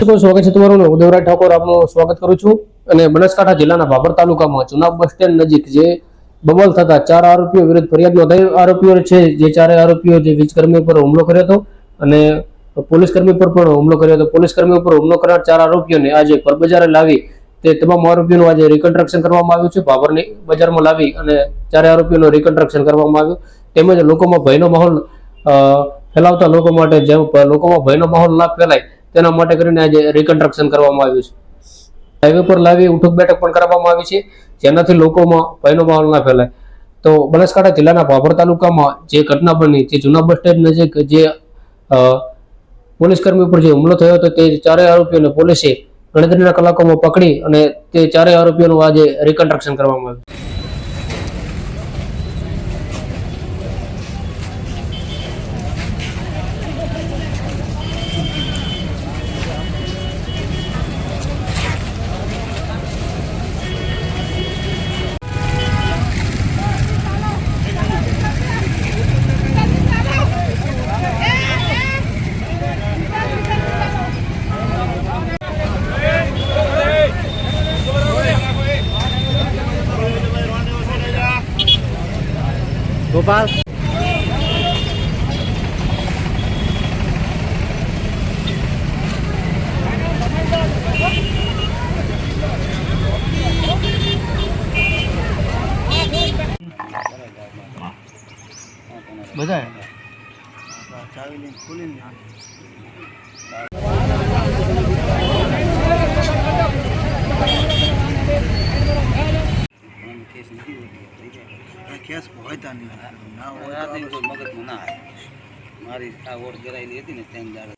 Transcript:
સ્વાગત છે તમારું હું દેવરાજ ઠાકોર આપનું સ્વાગત કરું છું. અને બનાસકાંઠા જિલ્લાના બાબર તાલુકામાં ચુનાવ બસ સ્ટેન્ડ નજીક જે બબલ થતા ચાર આરોપીઓ વિરુદ્ધ ફરિયાદ નોંધાઈ. આરોપીઓ છે જે ચારે આરોપીઓ જે વીજકર્મી પર હુમલો કર્યો હતો અને પોલીસ કર્મી પર પણ હુમલો કર્યો હતો. પોલીસ કર્મી ઉપર હુમલો કરનાર ચાર આરોપીઓને આજે પરબજારે લાવી તે તમામ આરોપીઓનું આજે રિકન્સ્ટ્રક્શન કરવામાં આવ્યું છે. બાબરની બજારમાં લાવી અને ચારે આરોપીઓનું રિકન્સ્ટ્રક્શન કરવામાં આવ્યું. તેમજ લોકોમાં ભયનો માહોલ ફેલાવતા લોકો માટે જેમ લોકોમાં ભયનો માહોલ ના ફેલાય તેના માટે કરીને આજે રિકન્સ્ટ્રક્શન કરવામાં આવ્યું છે. હાઈવે પર લાવી ઉઠક બેઠક પણ કરવામાં આવી છે, જેનાથી લોકોમાં ભયનો માહોલ ના ફેલાય. તો બનાસકાંઠા જિલ્લાના ભાભર તાલુકામાં જે ઘટના બની, જે જૂના બસ સ્ટેન્ડ નજીક જે પોલીસકર્મી ઉપર જે હુમલો થયો હતો, તે ચારેય આરોપીઓને પોલીસે ગણતરીના કલાકોમાં પકડી અને તે ચારેય આરોપીઓનું આજે રિકન્સ્ટ્રક્શન કરવામાં આવ્યું. Gopal. Bajar. Cari. કેસ પહોંચતા નહીં. ના હોય તો મગજમાં ના આવે. મારી આ ઓટ ગરાયેલી હતી ને તેમ દાડે.